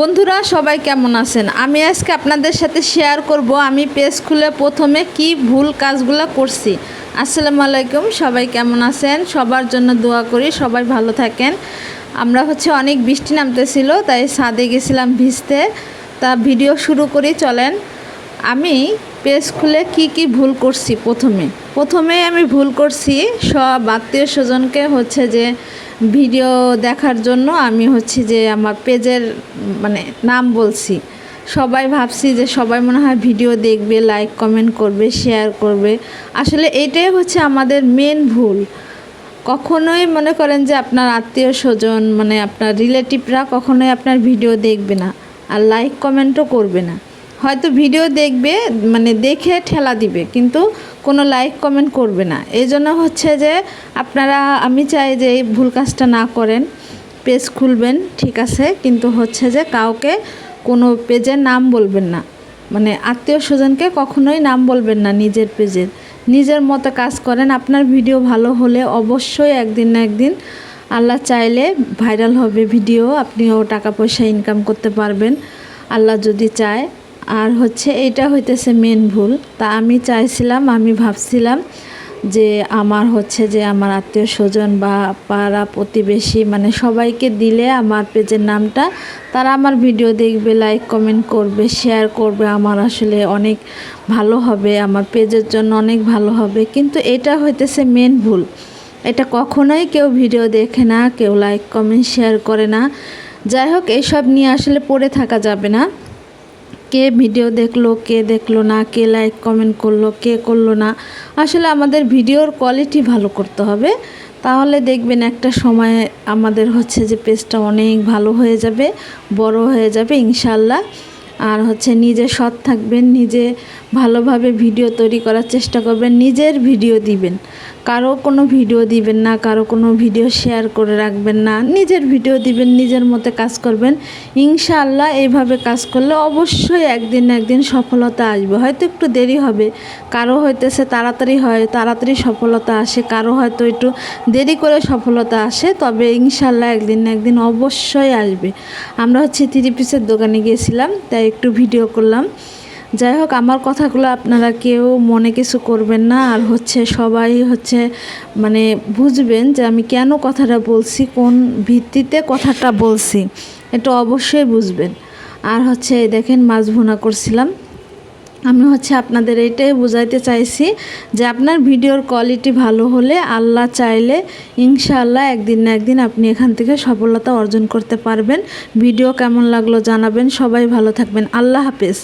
বন্ধুরা, সবাই কেমন আছেন? আমি আজকে আপনাদের সাথে শেয়ার করব আমি পেজ খুলে প্রথমে কি ভুল কাজগুলো করছি। আসসালামু আলাইকুম, সবাই কেমন আছেন? সবার জন্য দোয়া করি, সবাই ভালো থাকেন। আমরা হচ্ছে অনেক বৃষ্টি নামতেছিল, তাই ছাদে গেছিলাম ভিজতে। তা ভিডিও শুরু করি, চলেন। আমি পেজ খুলে কি কি ভুল করছি প্রথমে? প্রথমে আমি ভুল করছি। সব আত্মীয় স্বজনকে হচ্ছে যে ভিডিও দেখার জন্য আমি হচ্ছে যে আমার পেজের মানে নাম বলছি। সবাই ভাবছি যে সবাই মনে হয় ভিডিও দেখবে লাইক কমেন্ট করবে শেয়ার করবে। আসলে এটাই হচ্ছে আমাদের মেন ভুল। কখনোই মনে করেন যে আপনার আত্মীয় স্বজন মানে আপনার রিলেটিভরা কখনোই আপনার ভিডিও দেখবে না। আর লাইক কমেন্টও করবে না। হয়তো ভিডিও দেখবে মানে দেখে ঠেলা দিবে, কিন্তু কোনো লাইক কমেন্ট করবে না। এই জন্য হচ্ছে যে আপনারা, আমি চাই যে এই ভুল কাজটা না করেন পেজ খুলবেন, ঠিক আছে, কিন্তু হচ্ছে যে কাউকে কোনো পেজের নাম বলবেন না। মানে আত্মীয় স্বজনকে কখনোই নাম বলবেন না নিজের পেজের নিজের মতো কাজ করেন, আপনার ভিডিও ভালো হলে অবশ্যই একদিন না একদিন আল্লাহ চাইলে ভাইরাল হবে ভিডিও আপনিও টাকা পয়সা ইনকাম করতে পারবেন। আল্লাহ যদি চায় আর হচ্ছে এটা হইতেছে মেন ভুল। তা আমি চাইছিলাম, আমি ভাবছিলাম যে আমার হচ্ছে যে আমার আত্মীয় স্বজন বা পাড়া প্রতিবেশী মানে সবাইকে দিলে আমার পেজের নামটা, তারা আমার ভিডিও দেখবে লাইক কমেন্ট করবে শেয়ার করবে, আমার আসলে অনেক ভালো হবে, আমার পেজের জন্য অনেক ভালো হবে। কিন্তু এটা হইতেছে মেন ভুল। এটা কখনোই কেউ ভিডিও দেখে না, কেউ লাইক কমেন্ট শেয়ার করে না। যাই হোক এইসব নিয়ে আসলে পড়ে থাকা যাবে না। কে ভিডিও দেখল, কে দেখল না, কে লাইক কমেন্ট করল, কে করল না, আসলে আমাদের ভিডিওর কোয়ালিটি ভালো করতে হবে। তাহলে দেখবেন একটা সময় আমাদের হচ্ছে যে পেজটা অনেক ভালো হয়ে যাবে, বড় হয়ে যাবে, ইনশাল্লাহ। আর হচ্ছে নিজে সৎ থাকবেন, নিজে ভালোভাবে ভিডিও তৈরি করার চেষ্টা করবেন, নিজের ভিডিও দিবেন। কারও কোনো ভিডিও দিবেন না, কারও কোনো ভিডিও শেয়ার করে রাখবেন না, নিজের ভিডিও দিবেন, নিজের মতো কাজ করবেন। ইনশাআল্লাহ এইভাবে কাজ করলে অবশ্যই একদিন একদিন সফলতা আসবে। হয়তো একটু দেরি হবে, কারও হইতেছে তাড়াতাড়ি হয়, তাড়াতাড়ি সফলতা আসে, কারও হয়তো একটু দেরি করে সফলতা আসে, তবে ইনশাআল্লাহ একদিন একদিন অবশ্যই আসবে। আমরা হচ্ছে থ্রি পিসের দোকানে গিয়েছিলাম, তাই একটু ভিডিও করলাম। যাই হোক, আমার কথাগুলো আপনারা কেউ মনে কিছু করবেন না। আর হচ্ছে সবাই হচ্ছে মানে বুঝবেন যে আমি কেন কথাটা বলছি, কোন ভিত্তিতে কথাটা বলছি, এটা অবশ্যই বুঝবেন। আর হচ্ছে দেখেন, মাছ ভুনা করছিলাম। আমি হচ্ছে আপনাদের এটাই বোঝাইতে চাইছি যে আপনার ভিডিওর কোয়ালিটি ভালো হলে আল্লাহ চাইলে ইনশাআল্লাহ একদিন না একদিন আপনি এখান থেকে সফলতা অর্জন করতে পারবেন। ভিডিও কেমন লাগল জানাবেন। সবাই ভালো থাকবেন। আল্লাহ হাফেজ।